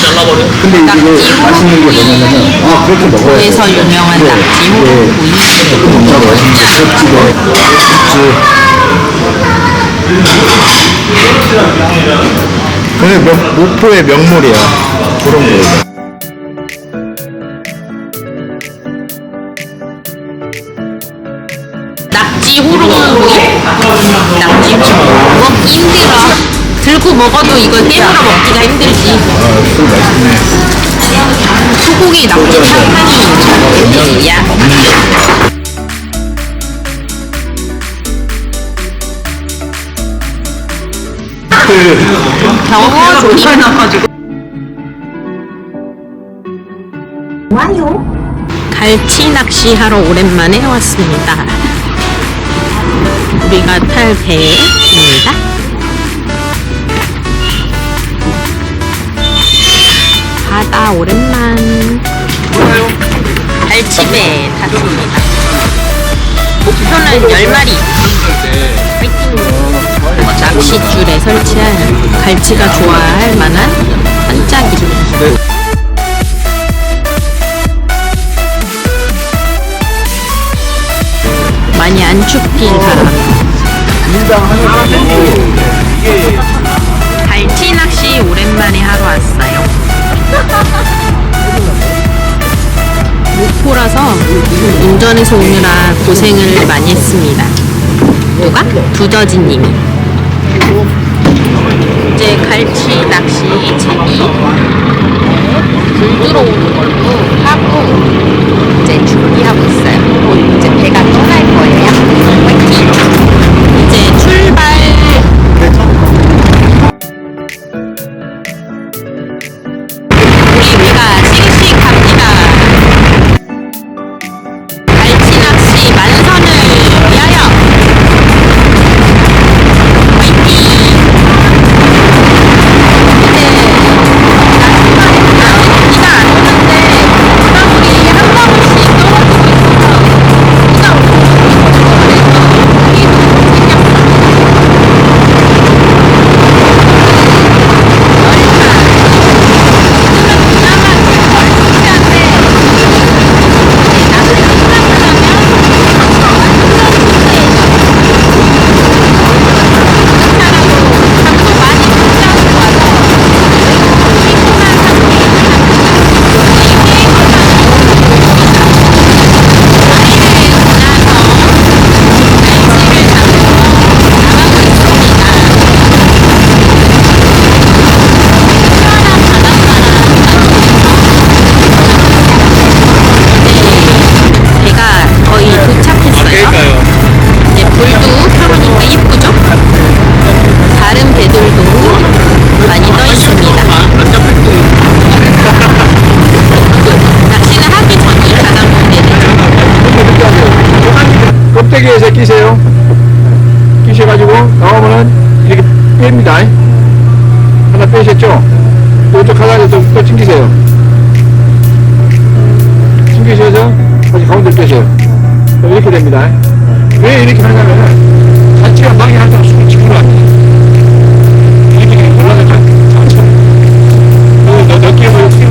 잘라버려. 근데 이게 맛있는 게 뭐냐면은 아 그렇게 먹어야 돼. 에서 유명한 네. 낙지 이게 조금 먹자고 껍질에 껍질. 근데 명, 목포의 명물이야 그런 거. 낙지 호롱구이 낙지 먹기 힘들어 들고 먹어도 이걸 깨물어 먹기가 힘들지 아술 맛있네. 소고기 낙지 탕탕이 야그 병어 조림 갈치 낚시하러 오랜만에 왔습니다. 우리가 탈 배입니다. 오랜만. 갈치배 탔습니다. 목표는 10마리. 화이팅! 낚싯줄에 설치한 갈치가 좋아할 만한 반짝이. 많이 안 춥길 바랍니다. 갈치 낚시 오랜만에 하러 왔어요. 목포라서 운전해서 오느라 고생을 많이 했습니다. 누가? 두더지님이. 이제 갈치 낚시 재미 불 들어오는 걸로 하고 이제 준비하고 있어요. 또, 또 챙기세요. 챙기셔서 다시 가운데 빼세요. 이렇게 됩니다. 왜 이렇게 하냐면은 자체가 숨을 치고 안 돼. 이렇게 올라가죠. 자체가. 그 너, 넓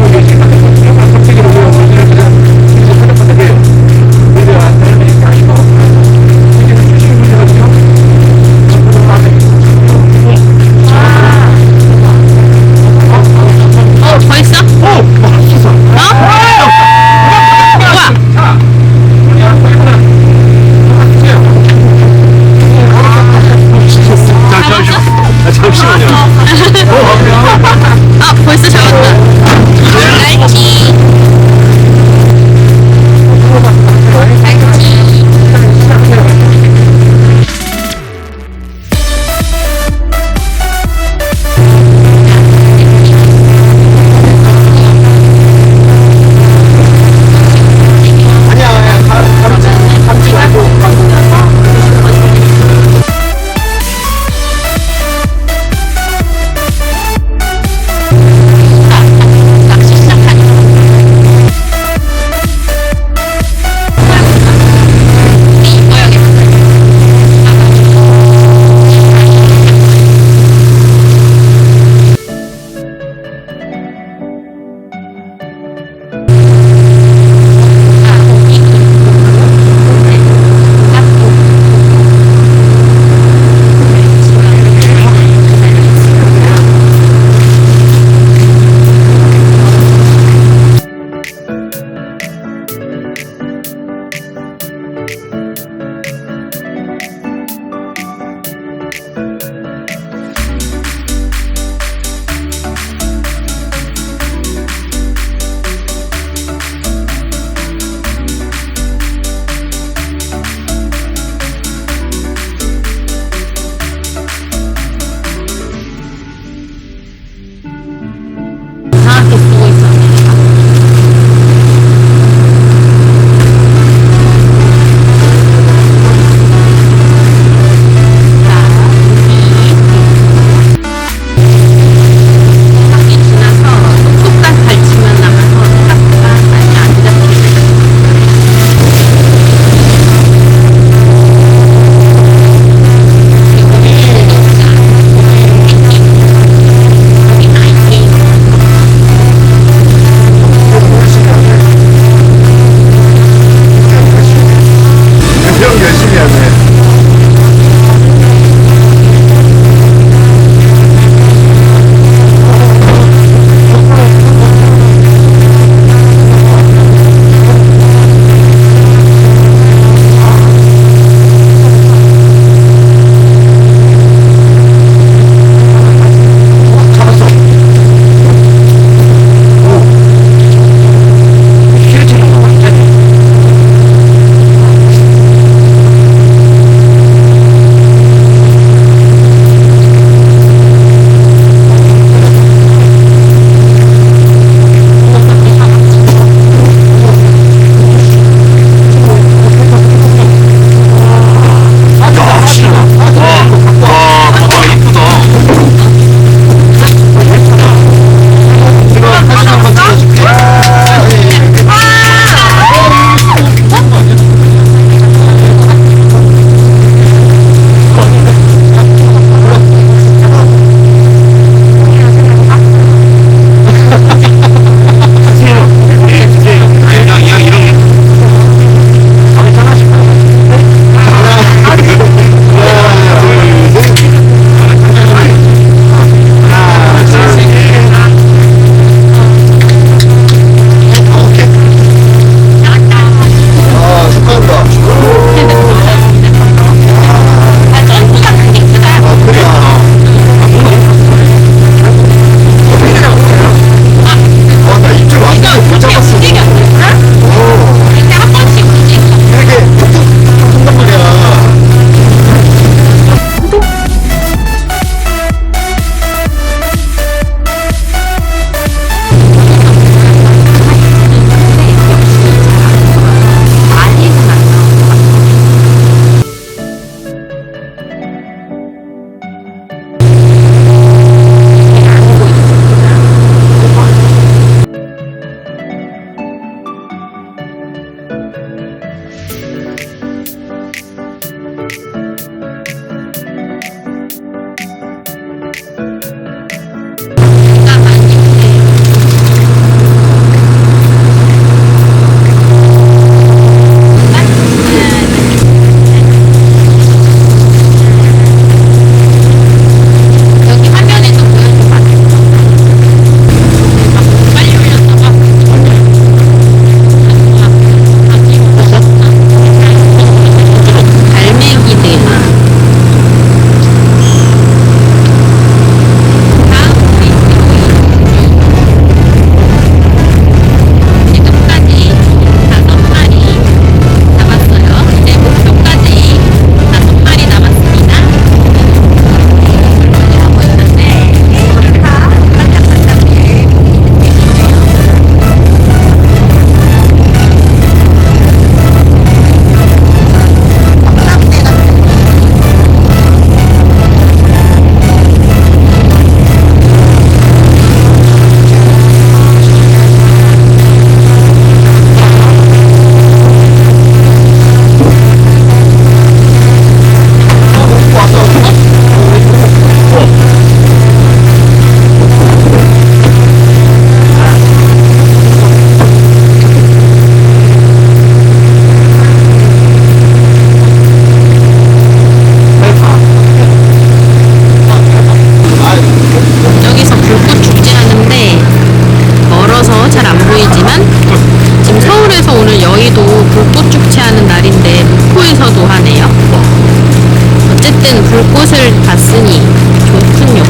봤으니 좋군요.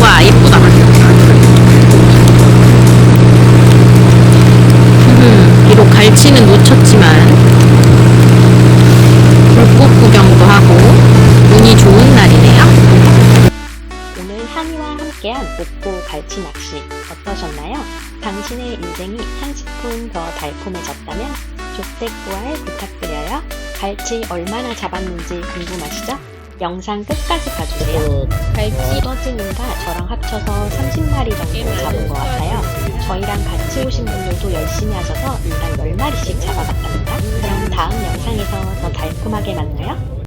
와, 예쁘다. 음, 비록 갈치는 놓쳤지만 불꽃 구경도 하고 운이 좋은 날이네요. 오늘 한이와 함께한 목포 갈치 낚시 어떠셨나요? 당신의 인생이 한 스푼 더 달콤해졌다면 조태꾸알 부탁드려요. 갈치 얼마나 잡았는지 궁금하시죠? 영상 끝까지 봐주세요. 갈치 떠지님과 저랑 합쳐서 30마리 정도 잡은 것 같아요. 저희랑 같이 오신 분들도 열심히 하셔서 일단 10마리씩 잡아봤답니다. 그럼 다음 영상에서 더 달콤하게 만나요.